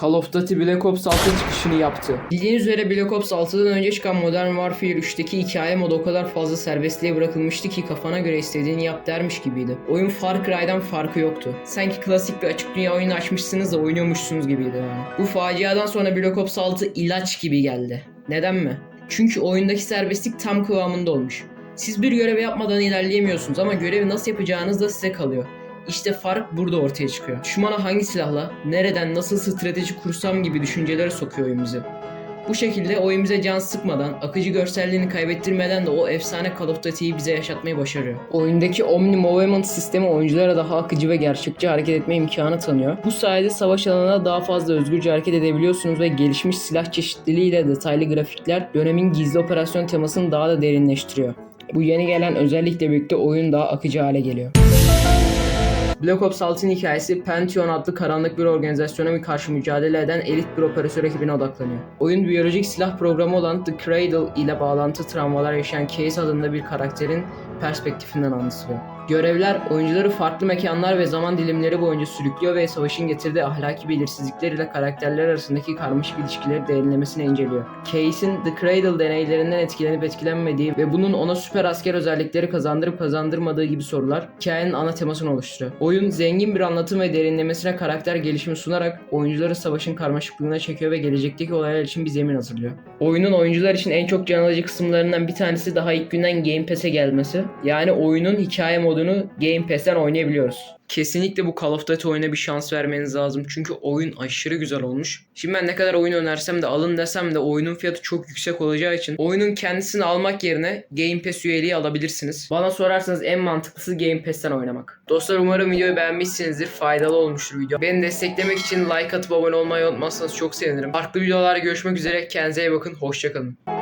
Call of Duty Black Ops 6 çıkışını yaptı. Bildiğiniz üzere Black Ops 6'dan önce çıkan Modern Warfare 3'teki hikaye modu o kadar fazla serbestliğe bırakılmıştı ki kafana göre istediğini yap dermiş gibiydi. Oyun Far Cry'dan farkı yoktu. Sanki klasik bir açık dünya oyunu açmışsınız da oynuyormuşsunuz gibiydi yani. Bu faciadan sonra Black Ops 6 ilaç gibi geldi. Neden mi? Çünkü oyundaki serbestlik tam kıvamında olmuş. Siz bir görevi yapmadan ilerleyemiyorsunuz ama görevi nasıl yapacağınız da size kalıyor. İşte fark burada ortaya çıkıyor. Düşmana hangi silahla, nereden, nasıl strateji kursam gibi düşüncelere sokuyor oyun bizi. Bu şekilde oyun bize can sıkmadan, akıcı görselliğini kaybettirmeden de o efsane Call of Duty'yi bize yaşatmayı başarıyor. Oyundaki Omni Movement sistemi oyunculara daha akıcı ve gerçekçi hareket etme imkanı tanıyor. Bu sayede savaş alanına daha fazla özgürce hareket edebiliyorsunuz ve gelişmiş silah çeşitliliğiyle detaylı grafikler dönemin gizli operasyon temasını daha da derinleştiriyor. Bu yeni gelen özellikle birlikte oyun daha akıcı hale geliyor. Black Ops 6'ın hikayesi Pantheon adlı karanlık bir organizasyona bir karşı mücadele eden elit bir operatör ekibine odaklanıyor. Oyun biyolojik silah programı olan The Cradle ile bağlantı travmalar yaşayan Case adında bir karakterin perspektifinden anlatılıyor. Görevler oyuncuları farklı mekanlar ve zaman dilimleri boyunca sürüklüyor ve savaşın getirdiği ahlaki belirsizlikler ile karakterler arasındaki karmaşık ilişkileri derinlemesine inceliyor. Case'in The Cradle deneylerinden etkilenip etkilenmediği ve bunun ona süper asker özellikleri kazandırıp kazandırmadığı gibi sorular hikayenin ana temasını oluşturuyor. Oyun zengin bir anlatım ve derinlemesine karakter gelişimi sunarak oyuncuları savaşın karmaşıklığına çekiyor ve gelecekteki olaylar için bir zemin hazırlıyor. Oyunun oyuncular için en çok can alıcı kısımlarından bir tanesi daha ilk günden Game Pass'e gelmesi. Yani oyunun hikaye modunu Game Pass'ten oynayabiliyoruz. Kesinlikle bu Call of Duty oyuna bir şans vermeniz lazım. Çünkü oyun aşırı güzel olmuş. Şimdi ben ne kadar oyun önersem de alın desem de oyunun fiyatı çok yüksek olacağı için oyunun kendisini almak yerine Game Pass üyeliği alabilirsiniz. Bana sorarsanız en mantıklısı Game Pass'ten oynamak. Dostlar umarım videoyu beğenmişsinizdir. Faydalı olmuştur video. Beni desteklemek için like atıp abone olmayı unutmazsanız çok sevinirim. Farklı videolarda görüşmek üzere. Kendinize iyi bakın. Hoşçakalın.